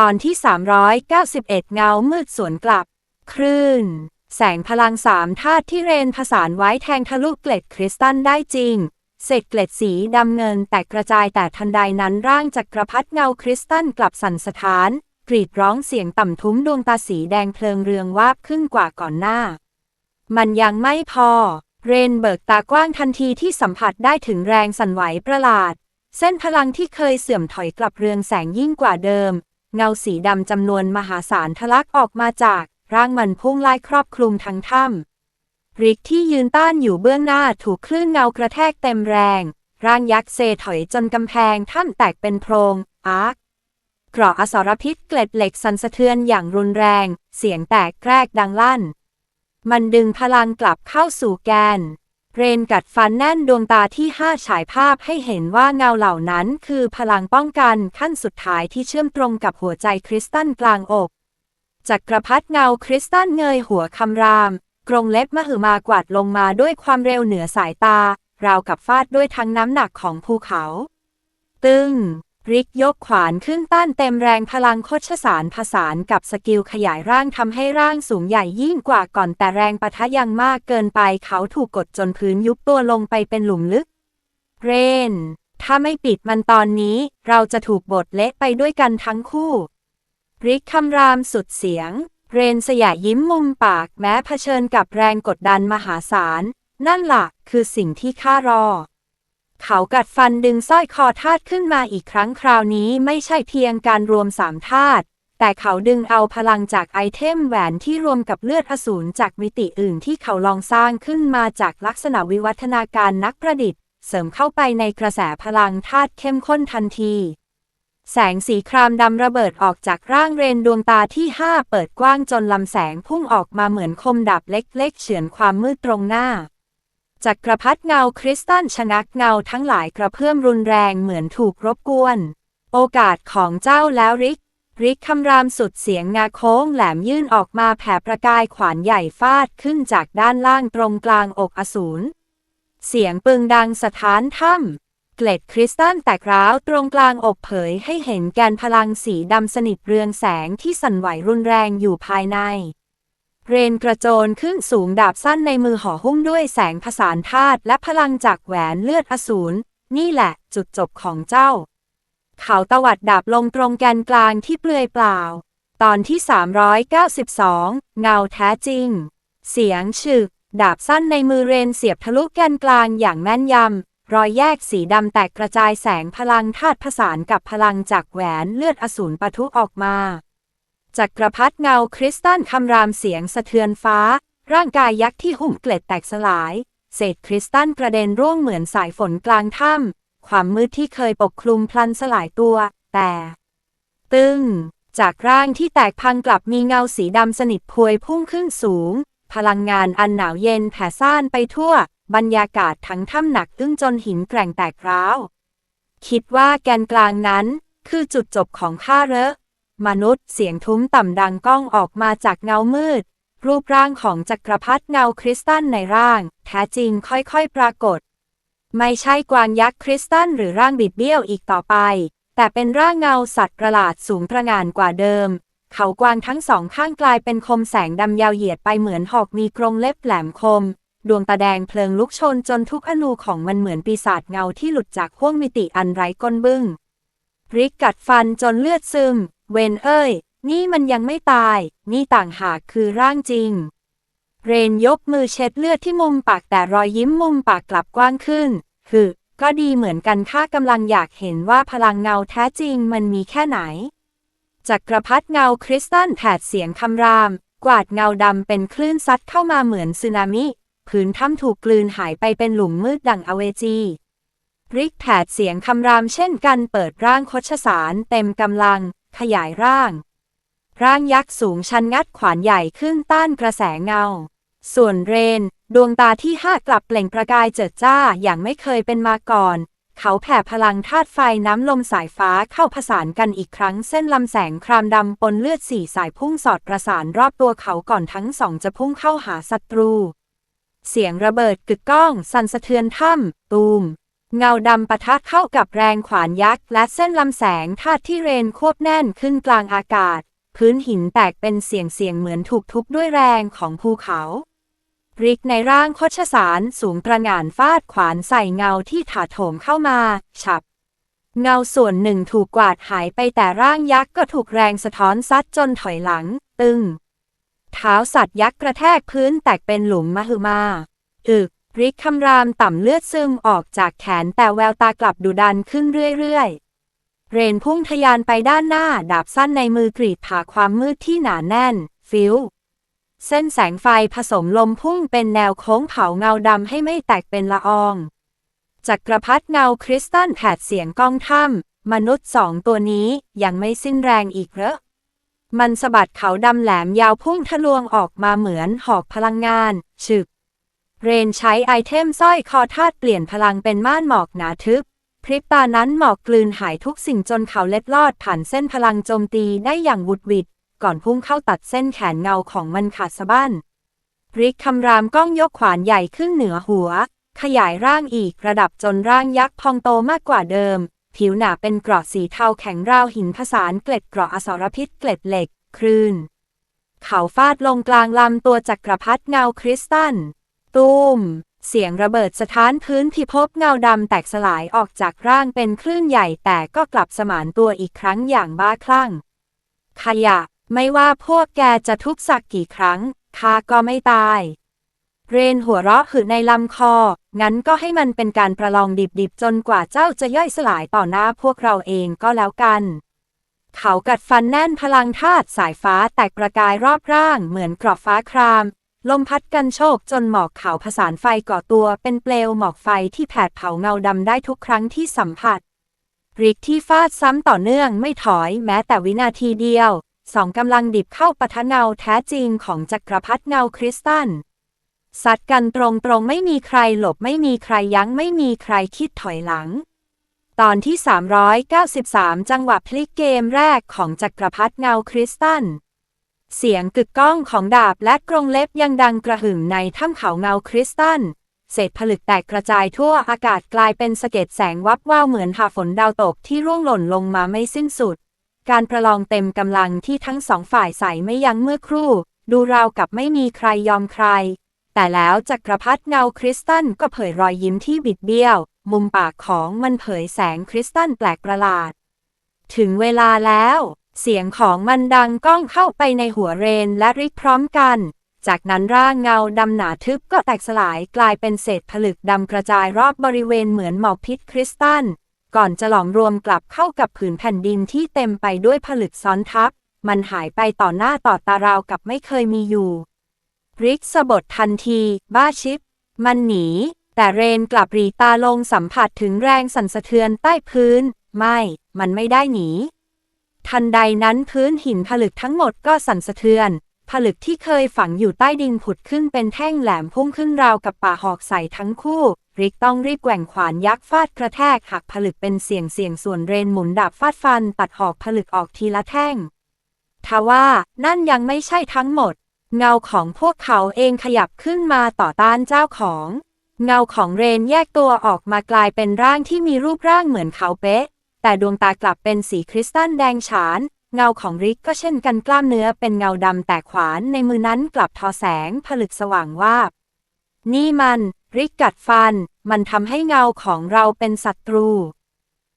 ตอนที่ 391 เงามืดสวนกลับ คลื่น แสงพลังสามธาตุที่เรนผสานไว้แทงทะลุเกล็ดคริสตัลได้จริง เศษเกล็ดสีดำเงินแตกกระจายแต่ทันใดนั้นร่างจักรพรรดิเงาคริสตัลกลับสั่นสะท้าน กรีดร้องเสียงต่ำทุ้มดวงตาสีแดงเพลิงเรืองวาบขึ้นกว่าก่อนหน้า มันยังไม่พอ เรนเบิกตากว้างทันทีที่สัมผัสได้ถึงแรงสั่นไหวประหลาด เส้นพลังที่เคยเสื่อมถอยกลับเรืองแสงยิ่งกว่าเดิม เงาสีดำจำนวนมหาศาลทะลักออกมาจาก ร่างมันพุ่งไล่ครอบคลุมทั้งถ้ำริกที่ยืนต้านอยู่เบื้องหน้าถูกคลื่นเงากระแทกเต็มแรง ร่างยักษ์เซถอยจนกำแพงถ้ำแตกเป็นโพรง อาร์คเกราะอสรพิษเกล็ดเหล็กสั่นสะเทือนอย่างรุนแรง เสียงแตกแกรกดังลั่น มันดึงพลังกลับเข้าสู่แกน เรนกัดฟันแน่นดวงตาที่ห้าฉายภาพให้เห็นว่าเงาเหล่านั้นคือพลังป้องกันขั้นสุดท้ายที่เชื่อมตรงกับหัวใจคริสตัลกลางอกจักรพรรดิเงาคริสตัลเงยหัวคำราม กรงเล็บมหึมากวาดลงมาด้วยความเร็วเหนือสายตา ราวกับฟาดด้วยทั้งน้ำหนักของภูเขา ตึง ริกยกขวานขึ้นต้านเต็มแรงพลังโคชสารผสานกับสกิลขยายร่างทำให้ร่างสูงใหญ่ยิ่งกว่าก่อนแต่แรงปะทะยังมากเกินไปเขาถูกกดจนพื้นยุบตัวลงไปเป็นหลุมลึก เรน ถ้าไม่ปิดมันตอนนี้เราจะถูกบดเละไปด้วยกันทั้งคู่ ริกคำรามสุดเสียง เรนสยะยิ้มมุมปากแม้เผชิญกับแรงกดดันมหาศาล นั่นล่ะคือสิ่งที่ข้ารอ เขากัดฟันดึงสร้อยคอธาตุขึ้นมาอีกครั้งคราวนี้ไม่ใช่เพียงการรวมสามธาตุแต่เขาดึงเอาพลังจากไอเทมแหวนที่รวมกับเลือดอสูรจากมิติอื่นที่เขาลองสร้างขึ้นมาจากลักษณะวิวัฒนาการนักประดิษฐ์ เสริมเข้าไปในกระแสพลังธาตุเข้มข้นทันที แสงสีครามดำระเบิดออกจากร่างเรนดวงตาที่ห้าเปิดกว้างจนลำแสงพุ่งออกมาเหมือนคมดาบเล็กๆเฉือนความมืดตรงหน้า จักรพรรดิเงาคริสตัลชะงักเงาทั้งหลายกระเพื่อมรุนแรงเหมือนถูกรบกวน โอกาสของเจ้าแล้วริก ริกคำรามสุดเสียงงาโค้งแหลมยื่นออกมาแผ่ประกายขวานใหญ่ฟาดขึ้นจากด้านล่างตรงกลางอกอสูร เสียงปึงดังสถานถ้ำเกล็ดคริสตัลแตกร้าวตรงกลางอกเผยให้เห็นแกนพลังสีดำสนิทเรืองแสงที่สั่นไหวรุนแรงอยู่ภายใน เรนกระโจนขึ้นสูงดาบสั้นในมือห่อหุ้มด้วยแสงผสานธาตุและพลังจากแหวนเลือดอสูร นี่แหละจุดจบของเจ้า เขาตวัดดาบลงตรงแกนกลางที่เปลือยเปล่า ตอนที่ 392 เงาแท้จริง เสียงฉึก ดาบสั้นในมือเรนเสียบทะลุแกนกลางอย่างแม่นยำ รอยแยกสีดำแตกกระจายแสงพลังธาตุผสานกับพลังจากแหวนเลือดอสูรปะทุออกมา จักรพรรดิเงาคริสตัลคำรามเสียงสะเทือนฟ้า ร่างกายยักษ์ที่หุ้มเกล็ดแตกสลาย เศษคริสตัลกระเด็นร่วงเหมือนสายฝนกลางถ้ำความมืดที่เคยปกคลุมพลันสลายตัว แต่ ตึงจากร่างที่แตกพังกลับมีเงาสีดำสนิทพวยพุ่งขึ้นสูง พลังงานอันหนาวเย็นแผ่ซ่านไปทั่ว บรรยากาศทั้งถ้ำหนักอึ้งจนหินแกร่งแตกร้าว คิดว่าแกนกลางนั้น คือจุดจบของข้าเหรอ มนุษย์เสียงทุ้มต่ำดังก้องออกมาจากเงามืด รูปร่างของจักรพรรดิเงาคริสตัลในร่าง แท้จริงค่อยๆปรากฏ ไม่ใช่กวางยักษ์คริสตัลหรือร่างบิดเบี้ยวอีกต่อไป แต่เป็นร่างเงาสัตว์ประหลาดสูงตระงานกว่าเดิม เขากวางทั้งสองข้างกลายเป็นคมแสงดำยาวเหยียดไปเหมือนหอกมีกรงเล็บแหลมคม ดวงตาแดงเพลิงลุกชนจนทุกอนูของมันเหมือนปีศาจเงาที่หลุดจากห้วงมิติอันไร้ก้นบึ้งริกกัดฟันจนเลือดซึม เวนเอ้ย นี่มันยังไม่ตาย นี่ต่างหากคือร่างจริง เรนยกมือเช็ดเลือดที่มุมปากแต่รอยยิ้มมุมปากกลับกว้างขึ้นคือก็ดีเหมือนกันข้ากำลังอยากเห็นว่าพลังเงาแท้จริงมันมีแค่ไหน จักรพรรดิเงาคริสตัลแผดเสียงคำราม กวาดเงาดำเป็นคลื่นซัดเข้ามาเหมือนสึนามิพื้นถ้ำถูกกลืนหายไปเป็นหลุมมืดดังอเวจีริกแผดเสียงคำรามเช่นกันเปิดร่างโคชสารเต็มกำลัง ขยายร่าง ร่างยักษ์สูงชันงัดขวานใหญ่ขึ้นต้านกระแสเงา ส่วนเรน ดวงตาที่ห้ากลับเปล่งประกายเจิดจ้าอย่างไม่เคยเป็นมาก่อน เขาแผ่พลังธาตุไฟน้ำลมสายฟ้าเข้าผสานกันอีกครั้งเส้นลำแสงครามดำปนเลือดสี่สายพุ่งสอดประสานรอบตัวเขาก่อนทั้งสองจะพุ่งเข้าหาศัตรู เสียงระเบิดกึกก้อง สั่นสะเทือนถ้ำตูม เงาดำปะทะเข้ากับแรงขวานยักษ์ และเส้นลำแสงธาตุที่เรนควบแน่นขึ้นกลางอากาศ พื้นหินแตกเป็นเสียงเสียงเหมือนถูกทุบด้วยแรงของภูเขาริกในร่างโคชสารสูงตระหง่านฟาดขวานใส่เงาที่ถาโถมเข้ามา ฉับ เงาส่วนหนึ่งถูกกวาดหายไปแต่ร่างยักษ์ก็ถูกแรงสะท้อนซัดจนถอยหลัง ตึง เท้าสัตว์ยักษ์กระแทกพื้นแตกเป็นหลุมมหึมา อึก ริกคำรามต่ำเลือดซึมออกจากแขนแต่แววตากลับดุดันขึ้นเรื่อยๆ เรนพุ่งทะยานไปด้านหน้าดาบสั้นในมือกรีดผ่าความมืดที่หนาแน่น ฟิวเส้นแสงไฟผสมลมพุ่งเป็นแนวโค้งเผาเงาดำให้ไม่แตกเป็นละออง จักรพรรดิเงาคริสตัลแผดเสียงก้องถ้ำมนุษย์สองตัวนี้ยังไม่สิ้นแรงอีกเหรอมันสะบัดเขาดำแหลมยาวพุ่งทะลวงออกมาเหมือนหอกพลังงานฉึก เรนใช้ไอเทมสร้อยคอธาตุเปลี่ยนพลังเป็นม่านหมอกหนาทึบ พริบตานั้นหมอกกลืนหายทุกสิ่งจนเขาเล็ดลอดผ่านเส้นพลังโจมตีได้อย่างวุดวิดก่อนพุ่งเข้าตัดเส้นแขนเงาของมันขาดสะบั้นริกคำรามก้องยกขวานใหญ่ขึ้นเหนือหัว ขยายร่างอีกระดับจนร่างยักษ์พองโตมากกว่าเดิม ผิวหนาเป็นกราะสีเทาแข็งราวหินผสานเกล็ดกราะอสรพิษเกล็ดเหล็ก คลื่น เขาฟาดลงกลางลำตัวจักรพรรดิเงาคริสตัล ตูม เสียงระเบิดสะท้านพื้นพิภพเงาดำแตกสลายออกจากร่างเป็นคลื่นใหญ่แต่ก็กลับสมานตัวอีกครั้งอย่างบ้าคลั่ง ขยะ ไม่ว่าพวกแกจะทุบสักกี่ครั้งข้าก็ไม่ตาย เรนหัวเราะหืดในลำคอ งั้นก็ให้มันเป็นการประลองดิบๆ จนกว่าเจ้าจะย่อยสลายต่อหน้าพวกเราเองก็แล้วกันเขากัดฟันแน่นพลังธาตุสายฟ้าแตกประกายรอบร่างเหมือนกรอบฟ้าคราม ลมพัดกันโชกจนหมอกขาวผสานไฟก่อตัวเป็นเปลวหมอกไฟที่แผดเผาเงาดำได้ทุกครั้งที่สัมผัสริกที่ฟาดซ้ำต่อเนื่องไม่ถอยแม้แต่วินาทีเดียว สองกำลังดิบเข้าปะทะเงาแท้จริงของจักรพรรดิเงาคริสตัลซัดกันตรงๆไม่มีใครหลบไม่มีใครยั้งไม่มีใครคิดถอยหลัง ตอนที่ 393 จังหวะพลิกเกมแรกของจักรพรรดิเงาคริสตัล เสียงกึกก้องของดาบและกรงเล็บยังดังกระหึ่มในถ้ำเขาเงาคริสตัล เศษผลึกแตกกระจายทั่วอากาศกลายเป็นสะเก็ดแสงวับว่าวเหมือนหาฝนดาวตกที่ร่วงหล่นลงมาไม่สิ้นสุด การประลองเต็มกำลังที่ทั้งสองฝ่ายใส่ไม่ยั้งเมื่อครู่ ดูราวกับไม่มีใครยอมใคร แต่แล้วจักรพรรดิเงาคริสตัลก็เผยรอยยิ้มที่บิดเบี้ยว มุมปากของมันเผยแสงคริสตัลแปลกประหลาด ถึงเวลาแล้ว เสียงของมันดังก้องเข้าไปในหัวเรนและริกพร้อมกัน จากนั้นร่างเงาดำหนาทึบก็แตกสลายกลายเป็นเศษผลึกดำกระจายรอบบริเวณเหมือนหมอกพิษคริสตัล ก่อนจะหลอมรวมกลับเข้ากับผืนแผ่นดินที่เต็มไปด้วยผลึกซ้อนทับ มันหายไปต่อหน้าต่อตาราวกับไม่เคยมีอยู่ ริกสะบดทันที บ้าชิป มันหนี แต่เรนกลับรีตาลงสัมผัสถึงแรงสั่นสะเทือนใต้พื้น ไม่ มันไม่ได้หนี ทันใดนั้นพื้นหินผลึกทั้งหมดก็สั่นสะเทือน ผลึกที่เคยฝังอยู่ใต้ดินผุดขึ้นเป็นแท่งแหลมพุ่งขึ้นราวกับป่าหอกใส่ทั้งคู่ ริกต้องรีบแกว่งขวานยักษ์ฟาดกระแทกหักผลึกเป็นเสียงเสียงส่วนเรนหมุนดาบฟาดฟัน ตัดหอกผลึกออกทีละแท่งทว่านั่นยังไม่ใช่ทั้งหมด เงาของพวกเขาเองขยับขึ้นมาต่อต้านเจ้าของ เงาของเรนแยกตัวออกมากลายเป็นร่างที่มีรูปร่างเหมือนเขาเป๊ะ แต่ดวงตากลับเป็นสีคริสตัลแดงฉาน เงาของริกก็เช่นกันกล้ามเนื้อเป็นเงาดำแต่ขวานในมือนั้นกลับทอแสงผลึกสว่างวาบ นี่มัน ริกกัดฟัน มันทำให้เงาของเราเป็นศัตรู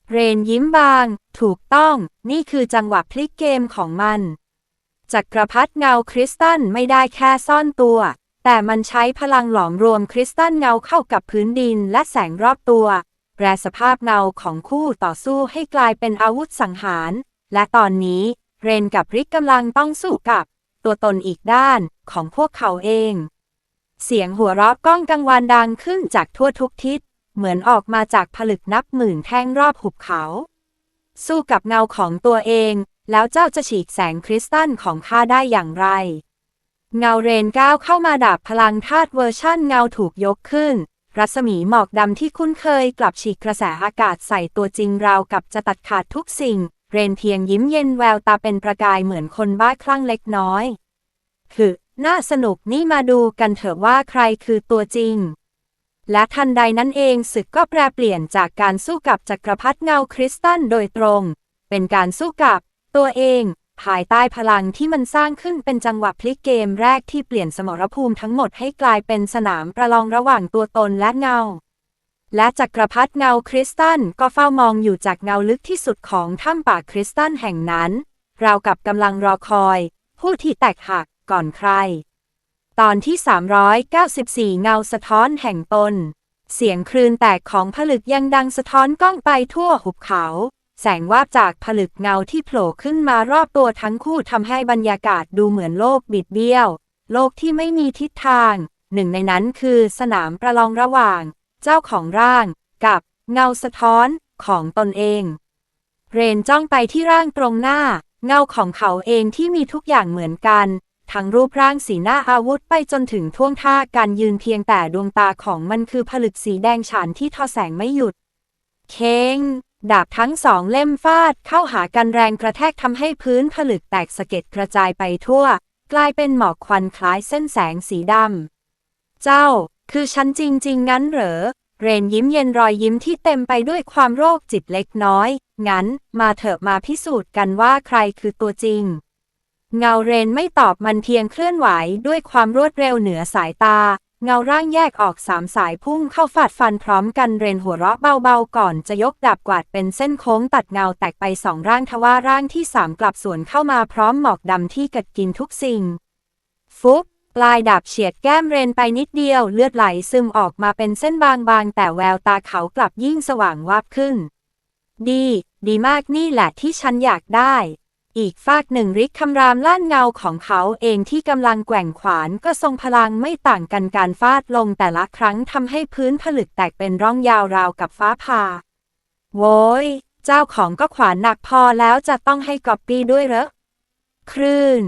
เรนยิ้มบาง ถูกต้อง นี่คือจังหวะพลิกเกมของมันจักรพรรดิเงาคริสตัลไม่ได้แค่ซ่อนตัว แต่มันใช้พลังหลอมรวมคริสตัลเงาเข้ากับพื้นดินและแสงรอบตัว แปรสภาพเงาของคู่ต่อสู้ให้กลายเป็นอาวุธสังหาร และตอนนี้เรนกับริกกำลังต้องสู้กับ ตัวตนอีกด้านของพวกเขาเอง เสียงหัวเราะก้องกังวานดังขึ้นจากทั่วทุกทิศ เหมือนออกมาจากผลึกนับหมื่นแท่งรอบหุบเขา สู้กับเงาของตัวเอง แล้วเจ้าจะฉีกแสงคริสตัลของข้าได้อย่างไร เงาเรนก้าวเข้ามาดาบพลังธาตุเวอร์ชั่นเงาถูกยกขึ้น รัศมีหมอกดำที่คุ้นเคยกลับฉีกกระแสอากาศใส่ตัวจริงราวกับจะตัดขาดทุกสิ่ง เรนเพียงยิ้มเย็นแววตาเป็นประกายเหมือนคนบ้าคลั่งเล็กน้อย คือน่าสนุกนี่มาดูกันเถอะว่าใครคือตัวจริง และทันใดนั้นเองศึกก็แปรเปลี่ยนจากการสู้กับจักรพรรดิเงาคริสตัลโดยตรง เป็นการสู้กับตัวเอง ภายใต้พลังที่มันสร้างขึ้นเป็นจังหวะพลิกเกมแรกที่เปลี่ยนสมรภูมิทั้งหมดให้กลายเป็นสนามประลองระหว่างตัวตนและเงา และจักรพรรดิเงาคริสตัลก็เฝ้ามองอยู่จากเงาลึกที่สุดของถ้ำป่าคริสตัลแห่งนั้น ราวกับกำลังรอคอย ผู้ที่แตกหักก่อนใคร ตอนที่ 394 เงาสะท้อนแห่งตน เสียงคลื่นแตกของผลึกยังดังสะท้อนก้องไปทั่วหุบเขา แสงวาบจากผลึกเงาที่โผล่ขึ้นมารอบตัวทั้งคู่ทำให้บรรยากาศดูเหมือนโลกบิดเบี้ยว โลกที่ไม่มีทิศทาง หนึ่งในนั้นคือสนามประลองระหว่าง เจ้าของร่าง กับเงาสะท้อนของตนเอง เรนจ้องไปที่ร่างตรงหน้า เงาของเขาเองที่มีทุกอย่างเหมือนกัน ทั้งรูปร่างสีหน้าอาวุธไปจนถึงท่วงท่าการยืนเพียงแต่ดวงตาของมันคือผลึกสีแดงฉานที่ทอแสงไม่หยุด เคง ดาบทั้งสองเล่มฟาดเข้าหากันแรงกระแทกทำให้พื้นผลึกแตกสะเก็ดกระจายไปทั่ว กลายเป็นหมอกควันคล้ายเส้นแสงสีดำ เจ้า คือฉันจริง ๆ งั้นเหรอ เรนยิ้มเย็นรอยยิ้มที่เต็มไปด้วยความโรคจิตเล็กน้อย งั้น มาเถอะมาพิสูจน์กันว่าใครคือตัวจริง เงาเรนไม่ตอบมันเพียงเคลื่อนไหวด้วยความรวดเร็วเหนือสายตา เงาร่างแยกออกสามสายพุ่งเข้าฟาดฟันพร้อมกันเรนหัวเราะเบาๆก่อนจะยกดาบกวาดเป็นเส้นโค้งตัดเงาแตกไปสองร่างทว่าร่างที่สามกลับสวนเข้ามาพร้อมหมอกดำที่กัดกินทุกสิ่ง ฟุบปลายดาบเฉียดแก้มเรนไปนิดเดียวเลือดไหลซึมออกมาเป็นเส้นบางๆ แต่แววตาเขากลับยิ่งสว่างวาบขึ้น ดี ดีมากนี่แหละที่ฉันอยากได้ อีกฝากหนึ่งริกคำรามล้านเงาของเขาเองที่กำลังแกว่งขวานก็ทรงพลังไม่ต่างกันการฟาดลงแต่ละครั้งทำให้พื้นผลึกแตกเป็นร่องยาวราวกับฟ้าผ่า โว้ย เจ้าของก็ขวานหนักพอแล้วจะต้องให้กอบปี้ด้วยเหรอ คลื่น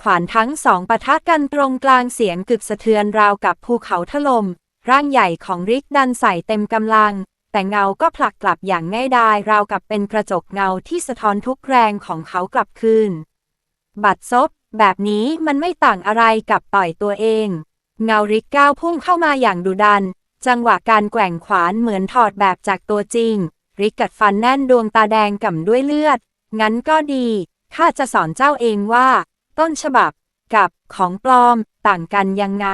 ขวานทั้งสองปะทะกันตรงกลางเสียงกึกสะเทือนราวกับภูเขาถลม่มร่างใหญ่ของริกดันใส่เต็มกำลัง แต่เงาก็ผลักกลับอย่างง่ายดายราวกับเป็นกระจกเงาที่สะท้อนทุกแรงของเขากลับคืน บัดซบ แบบนี้มันไม่ต่างอะไรกับต่อยตัวเอง เงาริกก้าวพุ่งเข้ามาอย่างดุดัน จังหวะการแกว่งขวานเหมือนถอดแบบจากตัวจริง ริกกัดฟันแน่นดวงตาแดงก่ำด้วยเลือด งั้นก็ดี ข้าจะสอนเจ้าเองว่า ต้นฉบับกับของปลอมต่างกันยังไง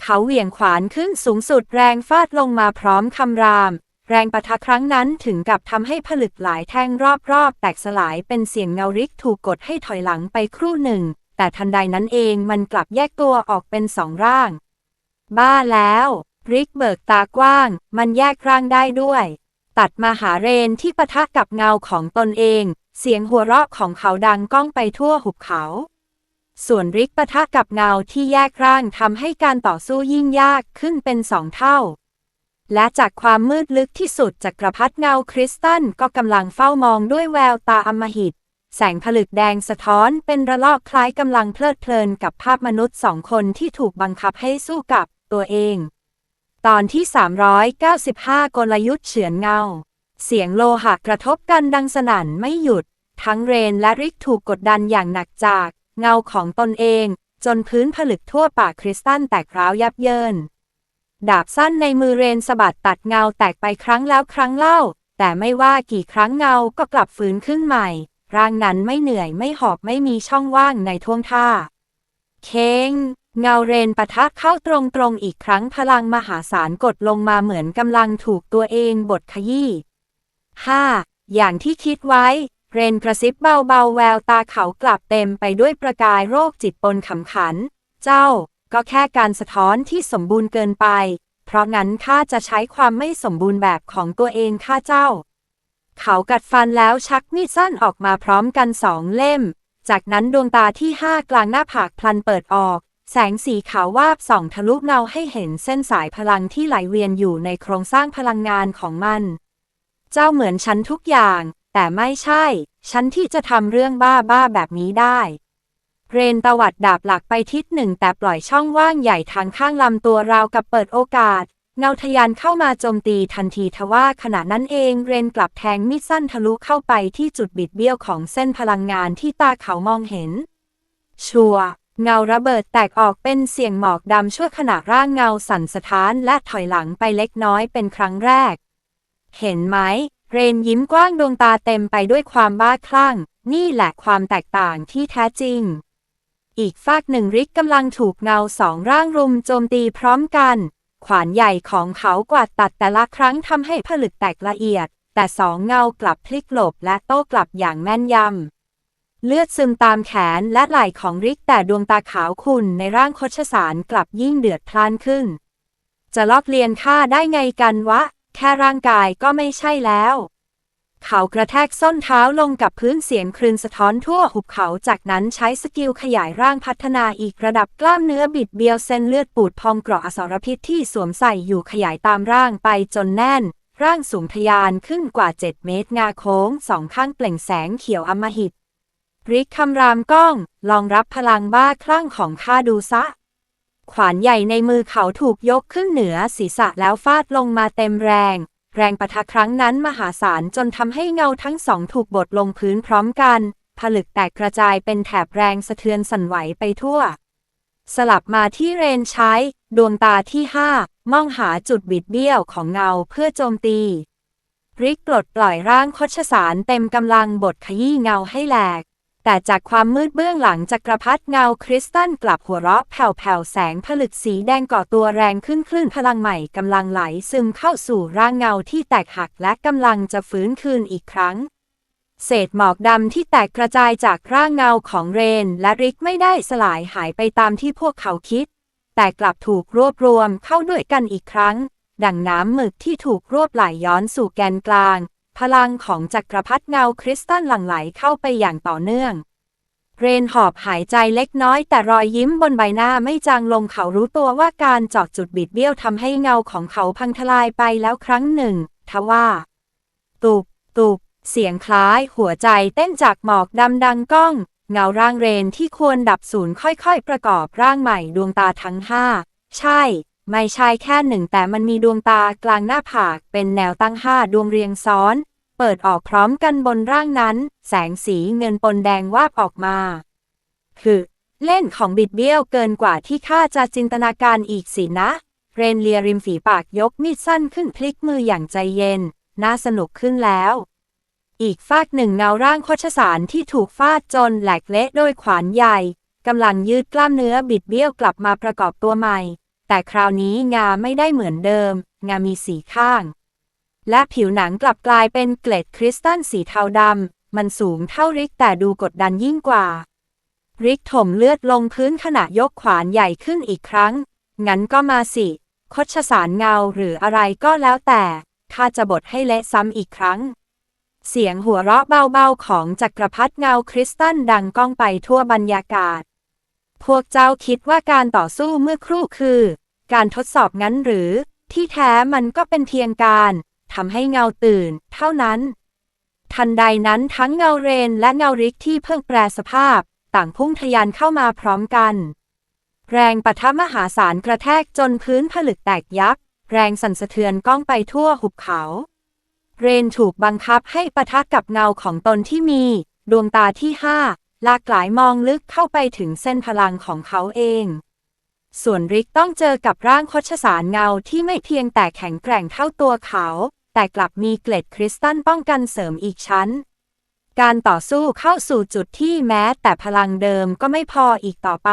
เขาเหวี่ยงขวานขึ้นสูงสุดแรงฟาดลงมาพร้อมคำราม แรงปะทะครั้งนั้นถึงกับทำให้ผลึกหลายแท่งรอบๆ แตกสลายเป็นเสียงเงาริกถูกกดให้ถอยหลังไปครู่หนึ่ง แต่ทันใดนั้นเองมันกลับแยกตัวออกเป็นสองร่าง บ้าแล้วริกเบิกตากว้าง มันแยกร่างได้ด้วย ตัดมาหาเรนที่ปะทะกับเงาของตนเอง เสียงหัวเราะของเขาดังก้องไปทั่วหุบเขา ส่วนริกปะทะกับเงาที่แยกร่างทำให้การต่อสู้ยิ่งยากขึ้นเป็นสองเท่า และจากความมืดลึกที่สุดจากกระพัดเงาคริสตัลก็กำลังเฝ้ามองด้วยแววตาอำมหิต แสงผลึกแดงสะท้อนเป็นระลอกคล้ายกำลังเพลิดเพลินกับภาพมนุษย์สองคนที่ถูกบังคับให้สู้กับตัวเอง ตอนที่ 395 กลยุทธ์เฉือนเงา เสียงโลหะกระทบกันดังสนั่นไม่หยุด ทั้งเรนและริกถูกกดดันอย่างหนักจาก เงาของตนเอง จนพื้นผลึกทั่วปากคริสตัลแตกร้าวยับเยิน ดาบสั้นในมือเรนสะบัดตัดเงาแตกไปครั้งแล้วครั้งเล่า แต่ไม่ว่ากี่ครั้งเงาก็กลับฟื้นขึ้นใหม่ ร่างนั้นไม่เหนื่อยไม่หอบไม่มีช่องว่างในท่วงท่า เคงเงาเรนปะทะเข้าตรงๆอีกครั้งพลังมหาศาลกดลงมาเหมือนกำลังถูกตัวเองบดขยี้ 5. อย่างที่คิดไว้ เรนกระซิบเบาๆแววตาเขากลับเต็มไปด้วยประกายโรคจิตปนขำขัน เจ้าก็แค่การสะท้อนที่สมบูรณ์เกินไป เพราะงั้นข้าจะใช้ความไม่สมบูรณ์แบบของตัวเองข้าเจ้า เขากัดฟันแล้วชักมีดสั้นออกมาพร้อมกันสองเล่ม จากนั้นดวงตาที่ห้ากลางหน้าผากพลันเปิดออก แสงสีขาววาบส่องทะลุเงาให้เห็นเส้นสายพลังที่ไหลเวียนอยู่ในโครงสร้างพลังงานของมัน เจ้าเหมือนฉันทุกอย่าง แต่ไม่ใช่ ฉันที่จะทำเรื่องบ้าบ้าๆแบบนี้ได้ เรนตวัดดาบหลักไปทิศหนึ่งแต่ปล่อยช่องว่างใหญ่ทางข้างลำตัวราวกับเปิดโอกาส เงาทะยานเข้ามาโจมตีทันทีทว่าขณะนั้นเองเรนกลับแทงมีดสั้นทะลุเข้าไปที่จุดบิดเบี้ยวของเส้นพลังงานที่ตาเขามองเห็น ชัวร์เงาระเบิดแตกออกเป็นเสียงหมอกดำชั่วขณะร่างเงาสั่นสะท้านและถอยหลังไปเล็กน้อยเป็นครั้งแรก เห็นไหม เรนยิ้มกว้างดวงตาเต็มไปด้วยความบ้าคลั่ง นี่แหละความแตกต่างที่แท้จริง อีกฝากหนึ่งริกกำลังถูกเงาสองร่างรุมโจมตีพร้อมกัน ขวานใหญ่ของเขากวาดตัดแต่ละครั้งทำให้ผลึกแตกละเอียด แต่สองเงากลับพลิกหลบและโต้กลับอย่างแม่นยำ เลือดซึมตามแขนและไหล่ของริกแต่ดวงตาขาวขุ่นในร่างโคชสารกลับยิ่งเดือดพล่านขึ้น จะลอกเลียนข้าได้ไงกันวะ แค่ร่างกายก็ไม่ใช่แล้ว เขากระแทกส้นเท้าลงกับพื้นเสียงคลื่นสะท้อนทั่วหุบเขาจากนั้นใช้สกิลขยายร่างพัฒนาอีกระดับกล้ามเนื้อบิดเบี้ยวเส้นเลือดปูดพองเกราะอสรพิษที่สวมใส่อยู่ขยายตามร่างไปจนแน่น ร่างสูงทะยานขึ้นกว่า 7 เมตรงาโค้งสองข้างเปล่งแสงเขียวอมหิตริกคำรามก้อง ลองรับพลังบ้าคลั่งของข้าดูซะ ขวานใหญ่ในมือเขาถูกยกขึ้นเหนือศีรษะแล้วฟาดลงมาเต็มแรง แรงประทะครั้งนั้นมหาศาลจนทำให้เงาทั้งสองถูกบดลงพื้นพร้อมกัน ผลึกแตกกระจายเป็นแถบแรงสะเทือนสั่นไหวไปทั่ว สลับมาที่เรนใช้ ดวงตาที่ห้ามองหาจุดบิดเบี้ยวของเงาเพื่อโจมตีริกปลดปล่อยร่างโคชสารเต็มกำลังบดขยี้เงาให้แหลก แต่จากความมืดเบื้องหลังจักรพรรดิเงาคริสตัลกลับหัวเราะแผ่วๆแสงผลึกสีแดงก่อตัวแรงขึ้นคลื่นพลังใหม่กำลังไหลซึมเข้าสู่ร่างเงาที่แตกหักและกำลังจะฟื้นคืนอีกครั้ง เศษหมอกดำที่แตกกระจายจากร่างเงาของเรนและริกไม่ได้สลายหายไปตามที่พวกเขาคิด แต่กลับถูกรวบรวมเข้าด้วยกันอีกครั้ง ดังน้ำหมึกที่ถูกรวบไหลย้อนสู่แกนกลาง พลังของจักรพรรดิเงาคริสตัลหลั่งไหลเข้าไปอย่างต่อเนื่อง เรนหอบหายใจเล็กน้อยแต่รอยยิ้มบนใบหน้าไม่จางลงเขารู้ตัวว่าการเจาะจุดบิดเบี้ยวทำให้เงาของเขาพังทลายไปแล้วครั้งหนึ่ง ทว่า ตุบ ตุบ เสียงคล้ายหัวใจเต้นจากหมอกดำดังก้อง เงาร่างเรนที่ควรดับศูนย์ค่อยๆ ประกอบร่างใหม่ดวงตาทั้งห้า ใช่ไม่ใช่แค่หนึ่งแต่มันมีดวงตากลางหน้าผากเป็นแนวตั้งห้าดวงเรียงซ้อน เปิดออกพร้อมกันบนร่างนั้น แสงสีเงินปนแดงวาบออกมา คือเล่นของบิดเบี้ยวเกินกว่าที่ข้าจะจินตนาการอีกสินะ เรนเลียริมฝีปากยกมีดสั้นขึ้นพลิกมืออย่างใจเย็น น่าสนุกขึ้นแล้ว อีกฟากหนึ่งเงาร่างโคชสารที่ถูกฟาดจนแหลกเละโดยขวานใหญ่กำลังยืดกล้ามเนื้อบิดเบี้ยวกลับมาประกอบตัวใหม่ แต่คราวนี้งาไม่ได้เหมือนเดิม งามีสีข้าง และผิวหนังกลับกลายเป็นเกล็ดคริสตัลสีเทาดำ มันสูงเท่าริกแต่ดูกดดันยิ่งกว่า ริกถมเลือดลงพื้นขณะยกขวานใหญ่ขึ้นอีกครั้ง งั้นก็มาสิ คดชสารเงาหรืออะไรก็แล้วแต่ข้าจะบดให้เละซ้ำอีกครั้ง เสียงหัวเราะเบาๆของจักรพรรดิเงาคริสตัลดังก้องไปทั่วบรรยากาศ พวกเจ้าคิดว่าการต่อสู้เมื่อครู่คือ การทดสอบงั้นหรือ ที่แท้มันก็เป็นเพียงการ ทำให้เงาตื่น เท่านั้น ทันใดนั้นทั้งเงาเรนและเงาริกที่เพิ่งแปรสภาพ ต่างพุ่งทะยานเข้ามาพร้อมกัน แรงปะทะมหาศาลกระแทกจนพื้นผลึกแตกยับแรงสั่นสะเทือนก้องไปทั่วหุบเขา เรนถูกบังคับให้ปะทะกับเงาของตนที่มี ดวงตาที่ห้าลากหลายมองลึกเข้าไปถึงเส้นพลังของเขาเอง ส่วนริกต้องเจอกับร่างคชสารเงาที่ไม่เพียงแต่แข็งแกร่งเท่าตัวเขา แต่กลับมีเกล็ดคริสตัลป้องกันเสริมอีกชั้น การต่อสู้เข้าสู่จุดที่แม้แต่พลังเดิมก็ไม่พออีกต่อไป